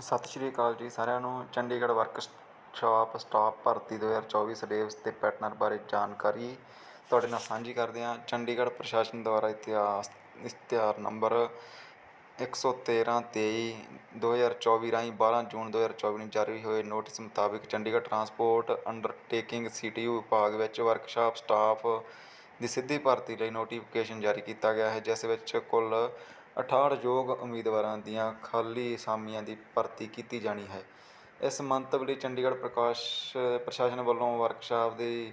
ਸਤਿ ਸ਼੍ਰੀ ਅਕਾਲ ਜੀ ਸਾਰਿਆਂ ਨੂੰ। ਚੰਡੀਗੜ੍ਹ ਵਰਕਸ਼ਾਪ ਸਟਾਫ ਭਰਤੀ 2024 ਸਿਲੇਬਸ ਤੇ ਪੈਟਰਨ ਬਾਰੇ ਜਾਣਕਾਰੀ ਤੁਹਾਡੇ ਨਾਲ ਸਾਂਝੀ ਕਰਦੇ ਹਾਂ। ਚੰਡੀਗੜ੍ਹ ਪ੍ਰਸ਼ਾਸਨ ਦੁਆਰਾ ਇਤਿਹਾਸ, ਇਸ਼ਤਿਹਾਰ ਨੰਬਰ 113 23 2024 ਰਾਹੀਂ 12 ਜੂਨ 2024 ਨੂੰ ਜਾਰੀ ਹੋਏ ਨੋਟਿਸ ਮੁਤਾਬਿਕ ਚੰਡੀਗੜ੍ਹ ਟਰਾਂਸਪੋਰਟ ਅੰਡਰਟੇਕਿੰਗ ਸੀਟੀਯੂ ਵਿਭਾਗ ਵਿੱਚ ਵਰਕਸ਼ਾਪ ਸਟਾਫ ਦੀ ਸਿੱਧੀ ਭਰਤੀ ਲਈ ਨੋਟੀਫਿਕੇਸ਼ਨ ਜਾਰੀ ਕੀਤਾ ਗਿਆ ਹੈ, ਜਿਸ ਵਿੱਚ ਕੁੱਲ 68 ਯੋਗ ਉਮੀਦਵਾਰਾਂ ਦੀਆਂ ਖਾਲੀ ਅਸਾਮੀਆਂ ਦੀ ਭਰਤੀ ਕੀਤੀ ਜਾਣੀ ਹੈ। ਇਸ ਮੰਤਵ ਲਈ ਚੰਡੀਗੜ੍ਹ ਪ੍ਰਕਾਸ਼, ਪ੍ਰਸ਼ਾਸਨ ਵੱਲੋਂ ਵਰਕਸ਼ਾਪ ਦੀ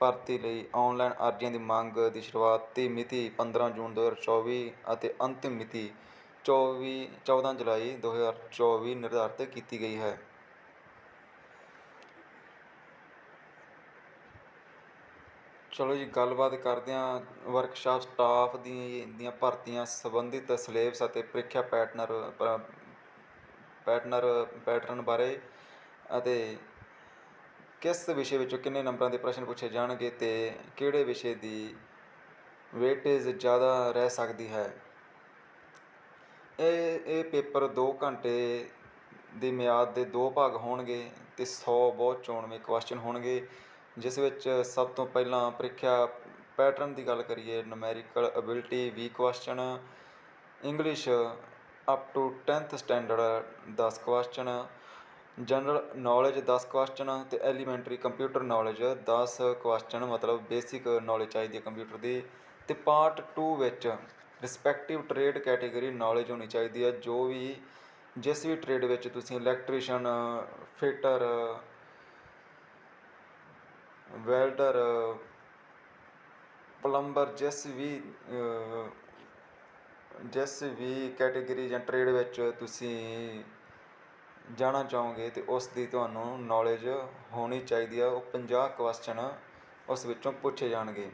ਭਰਤੀ ਲਈ ਆਨਲਾਈਨ ਅਰਜ਼ੀਆਂ ਦੀ ਮੰਗ ਦੀ ਸ਼ੁਰੂਆਤੀ ਮਿਤੀ 15 ਜੂਨ 2024 ਅਤੇ ਅੰਤਿਮ ਮਿਤੀ 24 14 ਜੁਲਾਈ 2024 ਨਿਰਧਾਰਤ ਕੀਤੀ ਗਈ ਹੈ। ਚਲੋ ਜੀ, ਗੱਲਬਾਤ ਕਰਦੇ ਹਾਂ ਵਰਕਸ਼ਾਪ ਸਟਾਫ ਦੀ, ਦੀਆਂ ਭਰਤੀਆਂ ਸੰਬੰਧਿਤ ਸਿਲੇਬਸ ਅਤੇ ਪ੍ਰੀਖਿਆ ਪੈਟਰਨਰ ਪੈਟਰਨਰ ਪੈਟਰਨ ਬਾਰੇ ਅਤੇ ਕਿਸ ਵਿਸ਼ੇ ਵਿੱਚੋਂ ਕਿੰਨੇ ਨੰਬਰਾਂ ਦੇ ਪ੍ਰਸ਼ਨ ਪੁੱਛੇ ਜਾਣਗੇ ਤੇ ਕਿਹੜੇ ਵਿਸ਼ੇ ਦੀ ਵੇਟੇਜ ਜ਼ਿਆਦਾ ਰਹਿ ਸਕਦੀ ਹੈ। ਇਹ ਇਹ ਪੇਪਰ 2 ਘੰਟੇ ਦੀ ਮਿਆਦ ਦੇ ਦੋ ਭਾਗ ਹੋਣਗੇ ਤੇ 100 ਬਹੁਤ ਚੋਣਵੇਂ ਕੁਐਸਚਨ ਹੋਣਗੇ। ਜਿਸ ਵਿੱਚ ਸਭ ਤੋਂ ਪਹਿਲਾਂ ਪ੍ਰੀਖਿਆ ਪੈਟਰਨ ਦੀ ਗੱਲ ਕਰੀਏ numerical ability we question English up to 10th standard 10 question general knowledge 10 question ਅਤੇ ਐਲੀਮੈਂਟਰੀ ਕੰਪਿਊਟਰ ਨੌਲੇਜ 10 ਕੁਐਸਚਨ ਮਤਲਬ ਬੇਸਿਕ ਨੌਲੇਜ ਚਾਹੀਦੀ ਹੈ ਕੰਪਿਊਟਰ ਦੀ। ਅਤੇ ਪਾਰਟ ਟੂ ਵਿੱਚ ਰਿਸਪੈਕਟਿਵ ਟ੍ਰੇਡ ਕੈਟੇਗਰੀ ਨੌਲੇਜ ਹੋਣੀ ਚਾਹੀਦੀ ਹੈ, ਜੋ ਵੀ ਜਿਸ ਵੀ ਟ੍ਰੇਡ ਵਿੱਚ ਤੁਸੀਂ ਇਲੈਕਟ੍ਰੀਸ਼ਨ ਫਿਟਰ ਵੈਲਡਰ ਪਲੰਬਰ, ਜਿਸ ਵੀ ਜਿਸ ਵੀ ਕੈਟੇਗਰੀ ਜਾਂ ਟਰੇਡ ਵਿੱਚ ਤੁਸੀਂ ਜਾਣਾ ਚਾਹੋਗੇ ਅਤੇ ਉਸ ਦੀ ਤੁਹਾਨੂੰ ਨੌਲੇਜ ਹੋਣੀ ਚਾਹੀਦੀ ਆ। ਉਹ 50 ਕੁਐਸਚਨ ਉਸ ਵਿੱਚੋਂ ਪੁੱਛੇ ਜਾਣਗੇ।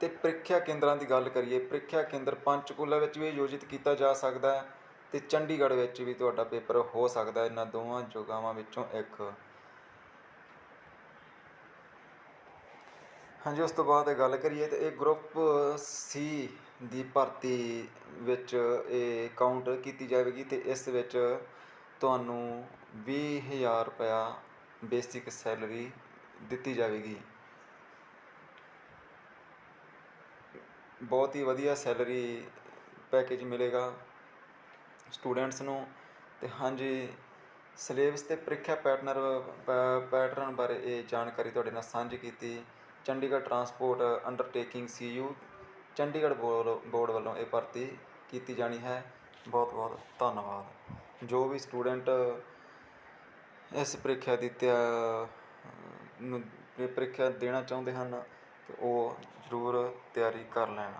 ਤੇ ਪ੍ਰੀਖਿਆ ਕੇਂਦਰਾਂ ਦੀ ਗੱਲ ਕਰੀਏ, ਪ੍ਰੀਖਿਆ ਕੇਂਦਰ ਪੰਚਕੂਲਾ ਵਿੱਚ ਵੀ ਆਯੋਜਿਤ ਕੀਤਾ ਜਾ ਸਕਦਾ ਹੈ ਤੇ ਚੰਡੀਗੜ੍ਹ ਵਿੱਚ ਵੀ ਤੁਹਾਡਾ ਪੇਪਰ ਹੋ ਸਕਦਾ ਇਹਨਾਂ ਦੋਵਾਂ ਜਗ੍ਹਾਵਾਂ ਵਿੱਚੋਂ ਇੱਕ। ਹਾਂਜੀ, ਉਸ ਤੋਂ ਬਾਅਦ ਗੱਲ ਕਰੀਏ ਤਾਂ ਇਹ ਗਰੁੱਪ ਸੀ ਦੀ ਭਰਤੀ ਵਿੱਚ ਇਹ ਕਾਊਂਟ ਕੀਤੀ ਜਾਵੇਗੀ ਤੇ ਇਸ ਵਿੱਚ ਤੁਹਾਨੂੰ 20000 ਰੁਪਇਆ ਬੇਸਿਕ ਸੈਲਰੀ ਦਿੱਤੀ ਜਾਵੇਗੀ। ਬਹੁਤ ਹੀ ਵਧੀਆ ਸੈਲਰੀ ਪੈਕੇਜ ਮਿਲੇਗਾ ਸਟੂਡੈਂਟਸ ਨੂੰ ਤੇ ਹਾਂਜੀ ਸਿਲੇਬਸ ਤੇ ਪ੍ਰੀਖਿਆ ਪੈਟਰਨਰ ਪੈਟਰਨ ਬਾਰੇ ਇਹ ਜਾਣਕਾਰੀ ਤੁਹਾਡੇ ਨਾਲ ਸਾਂਝੀ ਕੀਤੀ। Chandigarh transport undertaking C U Chandigarh board ਵੱਲੋਂ ਇਹ ਭਰਤੀ ਕੀਤੀ ਜਾਣੀ ਹੈ। ਬਹੁਤ ਬਹੁਤ ਧੰਨਵਾਦ। ਜੋ ਵੀ ਸਟੂਡੈਂਟ ਇਸ ਪ੍ਰੀਖਿਆ ਦੀ ਤਿਆ ਨੂੰ ਪ੍ਰੀਖਿਆ ਦੇਣਾ ਚਾਹੁੰਦੇ ਹਨ ਅਤੇ ਉਹ ਜ਼ਰੂਰ ਤਿਆਰੀ ਕਰ ਲੈਣ।